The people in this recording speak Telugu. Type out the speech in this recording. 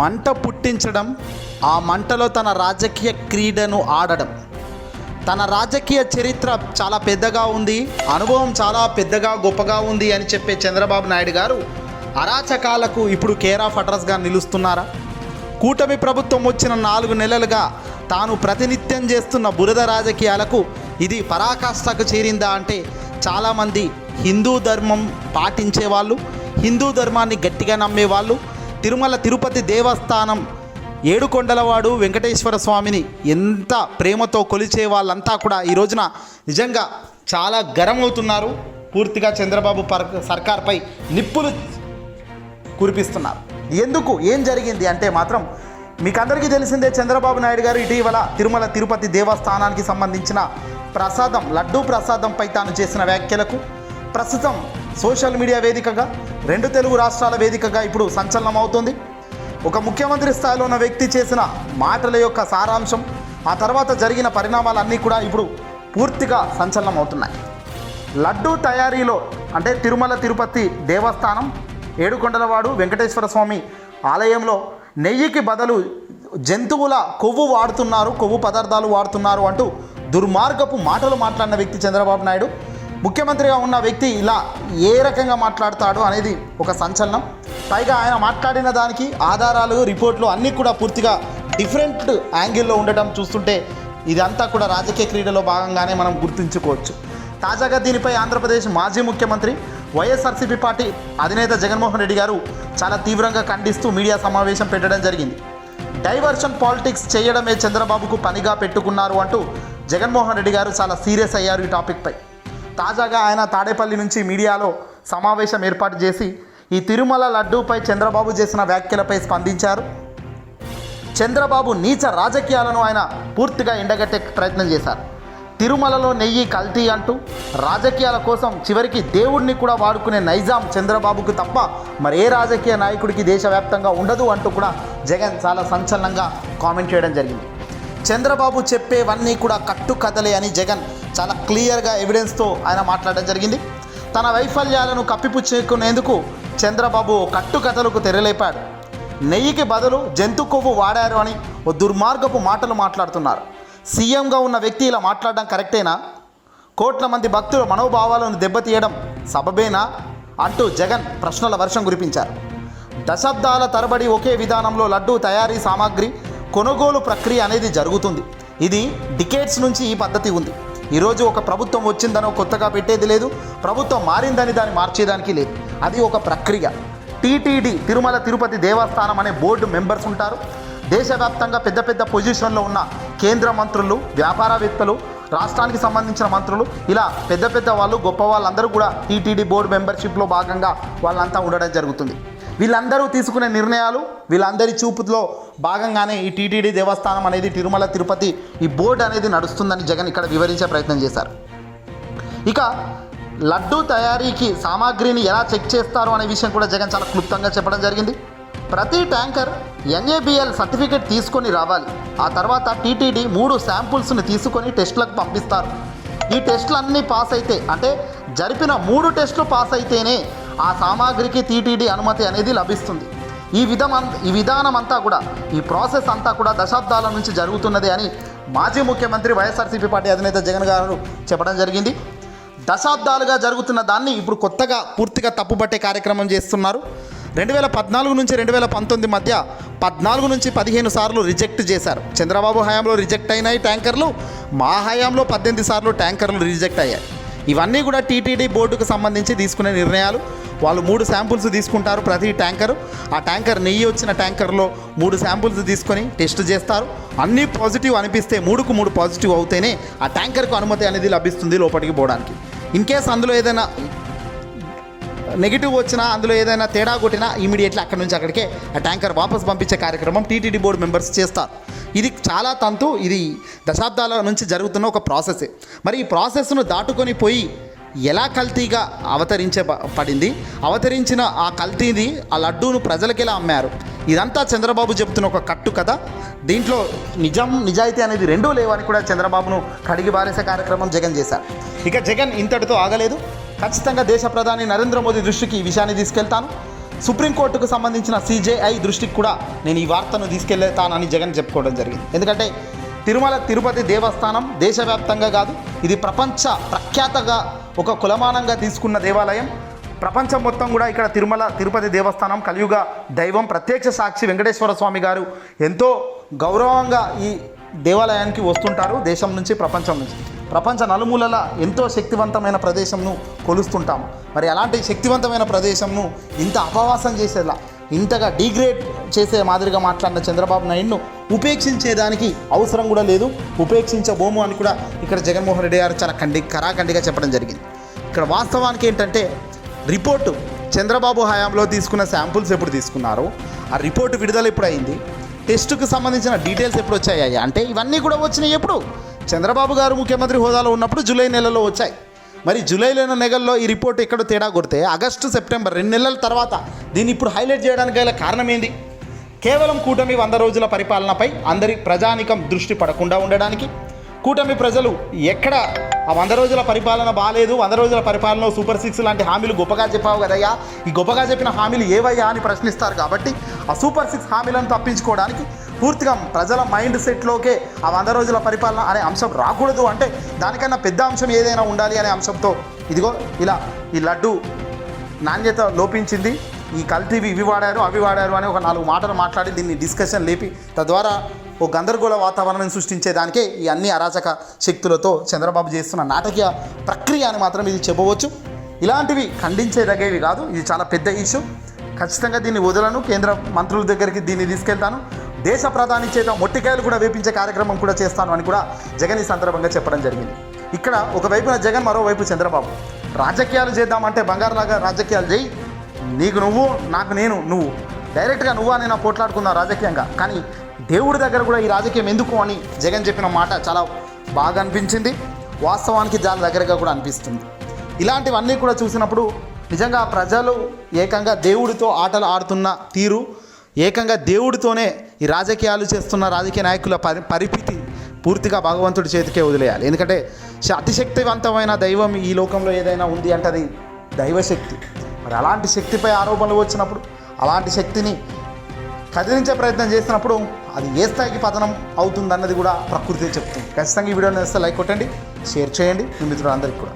మంట పుట్టించడం ఆ మంటలో తన రాజకీయ క్రీడను ఆడడం. తన రాజకీయ చరిత్ర చాలా పెద్దగా ఉంది అనుభవం చాలా పెద్దగా గొప్పగా ఉంది అని చెప్పే చంద్రబాబు నాయుడు గారు అరాచకాలకు ఇప్పుడు కేర్ ఆఫ్ అడ్రస్గా నిలుస్తున్నారా? కూటమి ప్రభుత్వం వచ్చిన నాలుగు నెలలుగా తాను ప్రతినిత్యం చేస్తున్న బురద రాజకీయాలకు ఇది పరాకాష్ఠకు చేరిందా అంటే చాలామంది హిందూ ధర్మం పాటించే వాళ్ళు హిందూ ధర్మాన్ని గట్టిగా నమ్మేవాళ్ళు తిరుమల తిరుపతి దేవస్థానం ఏడుకొండలవాడు వెంకటేశ్వర స్వామిని ఎంత ప్రేమతో కొలిచే వాళ్ళంతా కూడా ఈ రోజున నిజంగా చాలా గరం అవుతున్నారు పూర్తిగా చంద్రబాబు పర్ సర్కార్పై నిప్పులు కురిపిస్తున్నారు. ఎందుకు? ఏం జరిగింది అంటే మాత్రం మీకు అందరికీ తెలిసిందే చంద్రబాబు నాయుడు గారు ఇటీవల తిరుమల తిరుపతి దేవస్థానానికి సంబంధించిన ప్రసాదం లడ్డూ ప్రసాదంపై తాను చేసిన వ్యాఖ్యలకు ప్రస్తుతం సోషల్ మీడియా వేదికగా రెండు తెలుగు రాష్ట్రాల వేదికగా ఇప్పుడు సంచలనం అవుతుంది ఒక ముఖ్యమంత్రి స్థాయిలో ఉన్న వ్యక్తి చేసిన మాటల యొక్క సారాంశం ఆ తర్వాత జరిగిన పరిణామాలన్నీ కూడా ఇప్పుడు పూర్తిగా సంచలనం అవుతున్నాయి లడ్డూ తయారీలో అంటే తిరుమల తిరుపతి దేవస్థానం ఏడుకొండలవాడు వెంకటేశ్వర స్వామి ఆలయంలో నెయ్యికి బదులు జంతువుల కొవ్వు వాడుతున్నారు కొవ్వు పదార్థాలు వాడుతున్నారు అంటూ దుర్మార్గపు మాటలు మాట్లాడిన వ్యక్తి చంద్రబాబు నాయుడు. ముఖ్యమంత్రిగా ఉన్న వ్యక్తి ఇలా ఏ రకంగా మాట్లాడతాడు అనేది ఒక సంచలనం. పైగా ఆయన మాట్లాడిన దానికి ఆధారాలు రిపోర్ట్లు అన్నీ కూడా పూర్తిగా డిఫరెంట్ యాంగిల్లో ఉండటం చూస్తుంటే ఇదంతా కూడా రాజకీయ క్రీడలో భాగంగానే మనం గుర్తుంచుకోవచ్చు. తాజాగా దీనిపై ఆంధ్రప్రదేశ్ మాజీ ముఖ్యమంత్రి వైఎస్ఆర్సీపీ పార్టీ అధినేత జగన్మోహన్ రెడ్డి గారు చాలా తీవ్రంగా ఖండిస్తూ మీడియా సమావేశం పెట్టడం జరిగింది. డైవర్షన్ పాలిటిక్స్ చేయడమే చంద్రబాబుకు పనిగా పెట్టుకున్నారు అంటూ జగన్మోహన్ రెడ్డి గారు చాలా సీరియస్ అయ్యారు ఈ టాపిక్పై. తాజాగా ఆయన తాడేపల్లి నుంచి మీడియాలో సమావేశం ఏర్పాటు చేసి ఈ తిరుమల లడ్డూపై చంద్రబాబు చేసిన వ్యాఖ్యలపై స్పందించారు. చంద్రబాబు నీచ రాజకీయాలను ఆయన పూర్తిగా ఎండగట్టే ప్రయత్నం చేశారు. తిరుమలలో నెయ్యి కల్తీ అంటూ రాజకీయాల కోసం చివరికి దేవుడిని కూడా వాడుకునే నైజాం చంద్రబాబుకు తప్ప మరి ఏ రాజకీయ నాయకుడికి దేశవ్యాప్తంగా ఉండదు అంటూ కూడా జగన్ చాలా సంచలనంగా కామెంట్ చేయడం జరిగింది. చంద్రబాబు చెప్పేవన్నీ కూడా కట్టు కథలే అని జగన్ చాలా క్లియర్గా ఎవిడెన్స్తో ఆయన మాట్లాడడం జరిగింది. తన వైఫల్యాలను కప్పిపుచ్చుకునేందుకు చంద్రబాబు కట్టుకథలకు తెరలేపాడు. నెయ్యికి బదులు జంతు కొవ్వు వాడారు అని ఓ దుర్మార్గపు మాటలు మాట్లాడుతున్నారు. సీఎంగా ఉన్న వ్యక్తి ఇలా మాట్లాడడం కరెక్టేనా? కోట్ల మంది భక్తుల మనోభావాలను దెబ్బతీయడం సబబేనా? అంటూ జగన్ ప్రశ్నల వర్షం కురిపించారు. దశాబ్దాల తరబడి ఒకే విధానంలో లడ్డూ తయారీ సామాగ్రి కొనుగోలు ప్రక్రియ అనేది జరుగుతుంది. ఇది డికేట్స్ నుంచి ఈ పద్ధతి ఉంది. ఈరోజు ఒక ప్రభుత్వం వచ్చిందనో కొత్తగా పెట్టేది లేదు. ప్రభుత్వం మారిందని దాన్ని మార్చేదానికి లేదు. అది ఒక ప్రక్రియ. టీటీడీ తిరుమల తిరుపతి దేవస్థానం అనే బోర్డు మెంబర్స్ ఉంటారు. దేశవ్యాప్తంగా పెద్ద పెద్ద పొజిషన్లో ఉన్న కేంద్ర మంత్రులు వ్యాపారవేత్తలు రాష్ట్రానికి సంబంధించిన మంత్రులు ఇలా పెద్ద పెద్ద వాళ్ళు గొప్ప వాళ్ళందరూ కూడా టీటీడీ బోర్డు మెంబర్షిప్లో భాగంగా వాళ్ళంతా ఉండడం జరుగుతుంది. వీళ్ళందరూ తీసుకునే నిర్ణయాలు వీళ్ళందరి చూపులో భాగంగానే ఈ టీటీడీ దేవస్థానం అనేది తిరుమల తిరుపతి ఈ బోర్డు అనేది నడుస్తుందని జగన్ ఇక్కడ వివరించే ప్రయత్నం చేశారు. ఇక లడ్డూ తయారీకి సామాగ్రిని ఎలా చెక్ చేస్తారు అనే విషయం కూడా జగన్ చాలా క్లుప్తంగా చెప్పడం జరిగింది. ప్రతి ట్యాంకర్ ఎన్ఏబిఎల్ సర్టిఫికేట్ తీసుకొని రావాలి. ఆ తర్వాత టీటీడీ మూడు శాంపుల్స్ని తీసుకొని టెస్టులకు పంపిస్తారు. ఈ టెస్టులన్నీ పాస్ అయితే అంటే జరిపిన మూడు టెస్టులు పాస్ అయితేనే ఆ సామాగ్రికి టీటీడీ అనుమతి అనేది లభిస్తుంది. ఈ విధం అం- ఈ విధానం అంతా కూడా ఈ ప్రాసెస్ అంతా కూడా దశాబ్దాల నుంచి జరుగుతున్నది అని మాజీ ముఖ్యమంత్రి వైఎస్ఆర్సీపీ పార్టీ అధినేత జగన్ గారు చెప్పడం జరిగింది. దశాబ్దాలుగా జరుగుతున్న దాన్ని ఇప్పుడు కొత్తగా పూర్తిగా తప్పుపట్టే కార్యక్రమం చేస్తున్నారు. రెండు వేల పద్నాలుగు నుంచి రెండు వేల పంతొమ్మిది మధ్య పద్నాలుగు నుంచి పదిహేను సార్లు రిజెక్ట్ చేశారు. చంద్రబాబు హయాంలో రిజెక్ట్ అయినాయి ట్యాంకర్లు మా హయాంలో పద్దెనిమిది సార్లు ట్యాంకర్లు రిజెక్ట్ అయ్యాయి. ఇవన్నీ కూడా టీటీడీ బోర్డుకు సంబంధించి తీసుకునే నిర్ణయాలు. వాళ్ళు మూడు శాంపుల్స్ తీసుకుంటారు ప్రతి ట్యాంకర్. ఆ ట్యాంకర్ నెయ్యి వచ్చిన ట్యాంకర్లో మూడు శాంపుల్స్ తీసుకొని టెస్ట్ చేస్తారు. అన్నీ పాజిటివ్ అనిపిస్తే మూడుకు మూడు పాజిటివ్ అవుతేనే ఆ ట్యాంకర్కు అనుమతి అనేది లభిస్తుంది లోపలికి పోవడానికి. ఇన్ కేస్ అందులో ఏదైనా నెగిటివ్ వచ్చినా అందులో ఏదైనా తేడా కొట్టినా ఇమీడియట్లీ అక్కడి నుంచి అక్కడికే ఆ ట్యాంకర్ వాపస్ పంపించే కార్యక్రమం టీటీడీ బోర్డు మెంబర్స్ చేస్తారు. ఇది చాలా తంతు ఇది దశాబ్దాల నుంచి జరుగుతున్న ఒక ప్రాసెస్ మరి ఈ ప్రాసెస్ను దాటుకొని పోయి ఎలా కల్తీగా అవతరించే పడింది అవతరించిన ఆ కల్తీని ఆ లడ్డూను ప్రజలకు ఎలా అమ్మారు? ఇదంతా చంద్రబాబు చెప్తున్న ఒక కట్టు కథ. దీంట్లో నిజం నిజాయితీ అనేది రెండూ లేవని కూడా చంద్రబాబును కడిగి బారేసే కార్యక్రమం జగన్ చేశారు. ఇక జగన్ ఇంతటితో ఆగలేదు. ఖచ్చితంగా దేశ ప్రధాని నరేంద్ర మోదీ దృష్టికి ఈ విషయాన్ని తీసుకెళ్తాను. సుప్రీంకోర్టుకు సంబంధించిన సిజేఐ దృష్టికి కూడా నేను ఈ వార్తను తీసుకెళ్తానని జగన్ చెప్పుకోవడం జరిగింది. ఎందుకంటే తిరుమల తిరుపతి దేవస్థానం దేశవ్యాప్తంగా కాదు ఇది ప్రపంచ ప్రఖ్యాతగా ఒక కులమానంగా తీసుకున్న దేవాలయం. ప్రపంచం మొత్తం కూడా ఇక్కడ తిరుమల తిరుపతి దేవస్థానం కలియుగ దైవం ప్రత్యక్ష సాక్షి వెంకటేశ్వర స్వామి గారు ఎంతో గౌరవంగా ఈ దేవాలయానికి వస్తుంటారు. దేశం నుంచి ప్రపంచం నుంచి. ప్రపంచ నలుమూలల ఎంతో శక్తివంతమైన ప్రదేశంను కొలుస్తుంటాం మరి అలాంటి శక్తివంతమైన ప్రదేశంను ఇంత అపవాసం చేసేలా ఇంతగా డిగ్రేడ్ చేసే మాదిరిగా మాట్లాడిన చంద్రబాబు నాయుడును ఉపేక్షించేదానికి అవసరం కూడా లేదు. ఉపేక్షించబోము అని కూడా ఇక్కడ జగన్మోహన్ రెడ్డి గారు చాలా కండి కరాఖండిగా చెప్పడం జరిగింది. ఇక్కడ వాస్తవానికి ఏంటంటే రిపోర్టు చంద్రబాబు హయాంలో తీసుకున్న శాంపుల్స్ ఎప్పుడు తీసుకున్నారు? ఆ రిపోర్టు విడుదల ఎప్పుడు అయింది టెస్టుకు సంబంధించిన డీటెయిల్స్ ఎప్పుడు వచ్చాయి? అంటే ఇవన్నీ కూడా వచ్చినాయి ఎప్పుడు? చంద్రబాబు గారు ముఖ్యమంత్రి హోదాలో ఉన్నప్పుడు జూలై నెలలో వచ్చాయి. మరి జూలైలో నెలల్లో ఈ రిపోర్ట్ ఎక్కడ తేడా కొడితే ఆగస్టు సెప్టెంబర్ రెండు నెలల తర్వాత దీన్ని ఇప్పుడు హైలైట్ చేయడానికి గల కారణం ఏంది? కేవలం కూటమి వంద రోజుల పరిపాలనపై అందరి ప్రజానికం దృష్టి పడకుండా ఉండడానికి కూటమి ప్రజలు ఎక్కడ ఆ వంద రోజుల పరిపాలన బాగాలేదు వంద రోజుల పరిపాలన సూపర్ సిక్స్ లాంటి హామీలు గొప్పగా చెప్పావు కదయ్యా? ఈ గొప్పగా చెప్పిన హామీలు ఏవయ్యా అని ప్రశ్నిస్తారు కాబట్టి ఆ సూపర్ సిక్స్ హామీలను తప్పించుకోవడానికి పూర్తిగా ప్రజల మైండ్ సెట్లోకే ఆ వంద రోజుల పరిపాలన అనే అంశం రాకూడదు అంటే దానికన్నా పెద్ద అంశం ఏదైనా ఉండాలి అనే అంశంతో ఇదిగో ఇలా ఈ లడ్డు నాణ్యత లోపించింది ఈ కల్తీవి ఇవి వాడారు అవి వాడారు అని ఒక నాలుగు మాటలు మాట్లాడి దీన్ని డిస్కషన్ లేపి తద్వారా ఓ గందరగోళ వాతావరణం సృష్టించేదానికే ఈ అన్ని అరాచక శక్తులతో చంద్రబాబు చేస్తున్న నాటకీయ ప్రక్రియ అని మాత్రం ఇది చెప్పవచ్చు. ఇలాంటివి ఖండించేదగేవి కాదు. ఇది చాలా పెద్ద ఇష్యూ ఖచ్చితంగా దీన్ని వదలను. కేంద్ర మంత్రుల దగ్గరికి దీన్ని తీసుకెళ్తాను. దేశ ప్రధాని చేత మొట్టికాయలు కూడా వేపించే కార్యక్రమం కూడా చేస్తాను అని కూడా జగన్ ఈ సందర్భంగా చెప్పడం జరిగింది. ఇక్కడ ఒకవైపున జగన్ మరోవైపు చంద్రబాబు. రాజకీయాలు చేద్దామంటే బంగారులాగా రాజకీయాలు చేయి. నీకు నువ్వు నాకు నేను నువ్వు. డైరెక్ట్గా నువ్వు అని నా పోట్లాడుకుందాం రాజకీయంగా. కానీ దేవుడి దగ్గర కూడా ఈ రాజకీయం ఎందుకు అని జగన్ చెప్పిన మాట చాలా బాగా అనిపించింది. వాస్తవానికి దాని దగ్గరగా కూడా అనిపిస్తుంది. ఇలాంటివన్నీ కూడా చూసినప్పుడు నిజంగా ప్రజలు ఏకంగా దేవుడితో ఆటలు ఆడుతున్న తీరు ఏకంగా దేవుడితోనే ఈ రాజకీయాలు చేస్తున్న రాజకీయ నాయకుల పరి పరిస్థితి పూర్తిగా భగవంతుడి చేతికే వదిలేయాలి. ఎందుకంటే అతిశక్తివంతమైన దైవం ఈ లోకంలో ఏదైనా ఉంది అంటే అది దైవశక్తి. మరి అలాంటి శక్తిపై ఆరోపణలు వచ్చినప్పుడు అలాంటి శక్తిని కదిలించే ప్రయత్నం చేసినప్పుడు అది ఏ స్థాయికి పతనం అవుతుందన్నది కూడా ప్రకృతి చెప్తుంది. ఖచ్చితంగా ఈ వీడియోని వేస్తే లైక్ కొట్టండి షేర్ చేయండి. మీ మిత్రులందరికీ కూడా.